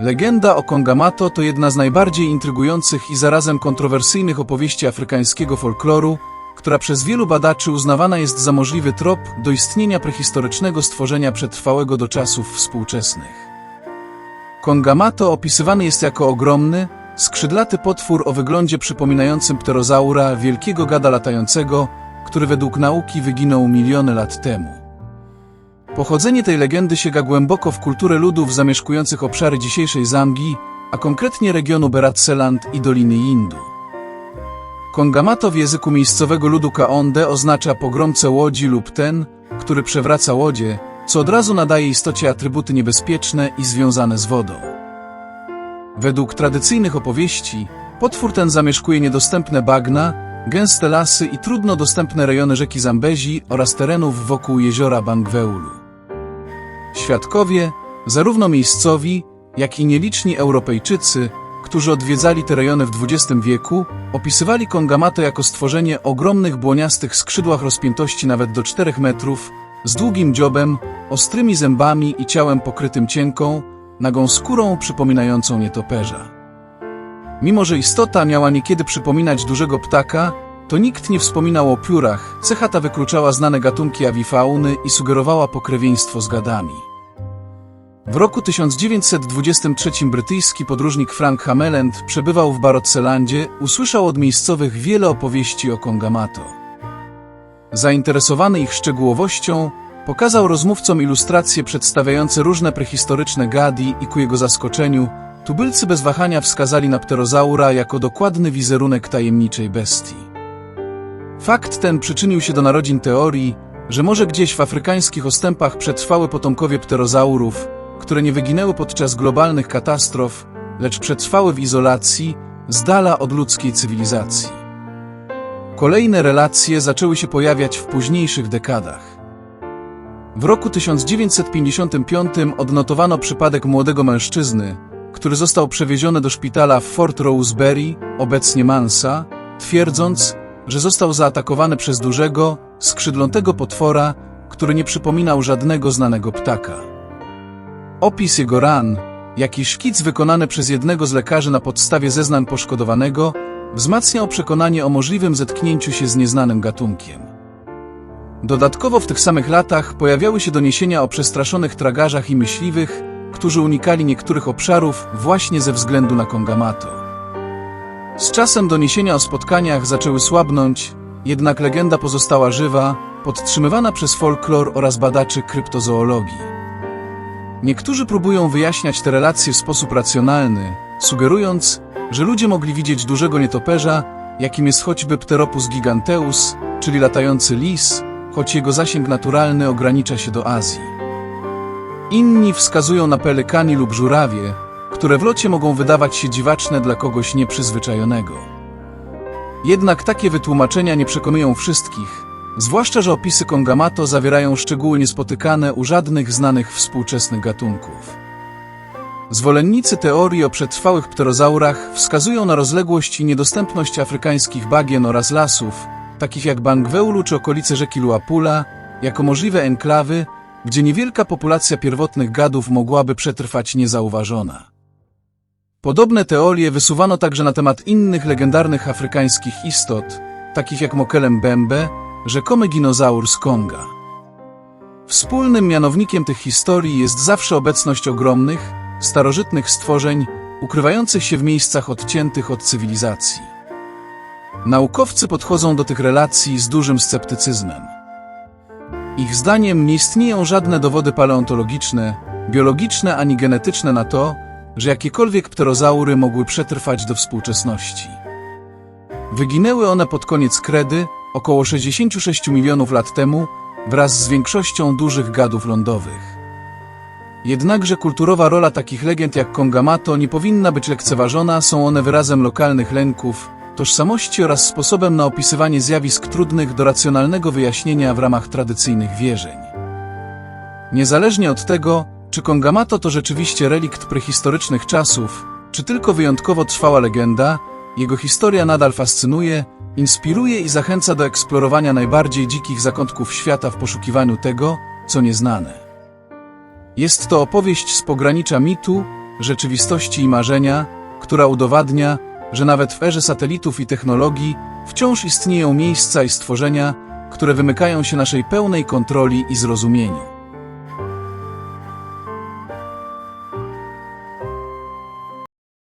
Legenda o Kongamato to jedna z najbardziej intrygujących i zarazem kontrowersyjnych opowieści afrykańskiego folkloru, która przez wielu badaczy uznawana jest za możliwy trop do istnienia prehistorycznego stworzenia przetrwałego do czasów współczesnych. Kongamato opisywany jest jako ogromny, skrzydlaty potwór o wyglądzie przypominającym pterozaura, wielkiego gada latającego, który według nauki wyginął miliony lat temu. Pochodzenie tej legendy sięga głęboko w kulturę ludów zamieszkujących obszary dzisiejszej Zambii, a konkretnie regionu Beratseland i Doliny Indu. Kongamato w języku miejscowego ludu Kaonde oznacza pogromcę łodzi lub ten, który przewraca łodzie, co od razu nadaje istocie atrybuty niebezpieczne i związane z wodą. Według tradycyjnych opowieści, potwór ten zamieszkuje niedostępne bagna, gęste lasy i trudno dostępne rejony rzeki Zambezi oraz terenów wokół jeziora Bangweulu. Świadkowie, zarówno miejscowi, jak i nieliczni Europejczycy, którzy odwiedzali te rejony w XX wieku, opisywali Kongamato jako stworzenie ogromnych błoniastych skrzydłach rozpiętości nawet do 4 metrów, z długim dziobem, ostrymi zębami i ciałem pokrytym cienką, nagą skórą przypominającą nietoperza. Mimo, że istota miała niekiedy przypominać dużego ptaka, to nikt nie wspominał o piórach, cecha ta wykluczała znane gatunki awifauny i sugerowała pokrewieństwo z gadami. W roku 1923 brytyjski podróżnik Frank Hameland przebywał w Barotselandzie, usłyszał od miejscowych wiele opowieści o Kongamato. Zainteresowany ich szczegółowością, pokazał rozmówcom ilustracje przedstawiające różne prehistoryczne gadi i ku jego zaskoczeniu, tubylcy bez wahania wskazali na pterozaura jako dokładny wizerunek tajemniczej bestii. Fakt ten przyczynił się do narodzin teorii, że może gdzieś w afrykańskich ostępach przetrwały potomkowie pterozaurów, które nie wyginęły podczas globalnych katastrof, lecz przetrwały w izolacji, z dala od ludzkiej cywilizacji. Kolejne relacje zaczęły się pojawiać w późniejszych dekadach. W roku 1955 odnotowano przypadek młodego mężczyzny, który został przewieziony do szpitala w Fort Rosebery, obecnie Mansa, twierdząc, że został zaatakowany przez dużego, skrzydlątego potwora, który nie przypominał żadnego znanego ptaka. Opis jego ran, jak i szkic wykonany przez jednego z lekarzy na podstawie zeznań poszkodowanego, wzmacniał przekonanie o możliwym zetknięciu się z nieznanym gatunkiem. Dodatkowo w tych samych latach pojawiały się doniesienia o przestraszonych tragarzach i myśliwych, którzy unikali niektórych obszarów właśnie ze względu na Kongamato. Z czasem doniesienia o spotkaniach zaczęły słabnąć, jednak legenda pozostała żywa, podtrzymywana przez folklor oraz badaczy kryptozoologii. Niektórzy próbują wyjaśniać te relacje w sposób racjonalny, sugerując, że ludzie mogli widzieć dużego nietoperza, jakim jest choćby Pteropus giganteus, czyli latający lis, choć jego zasięg naturalny ogranicza się do Azji. Inni wskazują na pelekani lub żurawie, które w locie mogą wydawać się dziwaczne dla kogoś nieprzyzwyczajonego. Jednak takie wytłumaczenia nie przekonują wszystkich, zwłaszcza, że opisy Kongamato zawierają szczegóły niespotykane u żadnych znanych współczesnych gatunków. Zwolennicy teorii o przetrwałych pterozaurach wskazują na rozległość i niedostępność afrykańskich bagien oraz lasów, takich jak Bangweulu czy okolice rzeki Luapula, jako możliwe enklawy, gdzie niewielka populacja pierwotnych gadów mogłaby przetrwać niezauważona. Podobne teorie wysuwano także na temat innych legendarnych afrykańskich istot, takich jak Mokelem Bembe, rzekomy dinozaur z Konga. Wspólnym mianownikiem tych historii jest zawsze obecność ogromnych, starożytnych stworzeń ukrywających się w miejscach odciętych od cywilizacji. Naukowcy podchodzą do tych relacji z dużym sceptycyzmem. Ich zdaniem nie istnieją żadne dowody paleontologiczne, biologiczne ani genetyczne na to, że jakiekolwiek pterozaury mogły przetrwać do współczesności. Wyginęły one pod koniec kredy, około 66 milionów lat temu, wraz z większością dużych gadów lądowych. Jednakże kulturowa rola takich legend jak Kongamato nie powinna być lekceważona, są one wyrazem lokalnych lęków, tożsamości oraz sposobem na opisywanie zjawisk trudnych do racjonalnego wyjaśnienia w ramach tradycyjnych wierzeń. Niezależnie od tego, czy Kongamato to rzeczywiście relikt prehistorycznych czasów, czy tylko wyjątkowo trwała legenda, jego historia nadal fascynuje, inspiruje i zachęca do eksplorowania najbardziej dzikich zakątków świata w poszukiwaniu tego, co nieznane. Jest to opowieść z pogranicza mitu, rzeczywistości i marzenia, która udowadnia, że nawet w erze satelitów i technologii wciąż istnieją miejsca i stworzenia, które wymykają się naszej pełnej kontroli i zrozumieniu.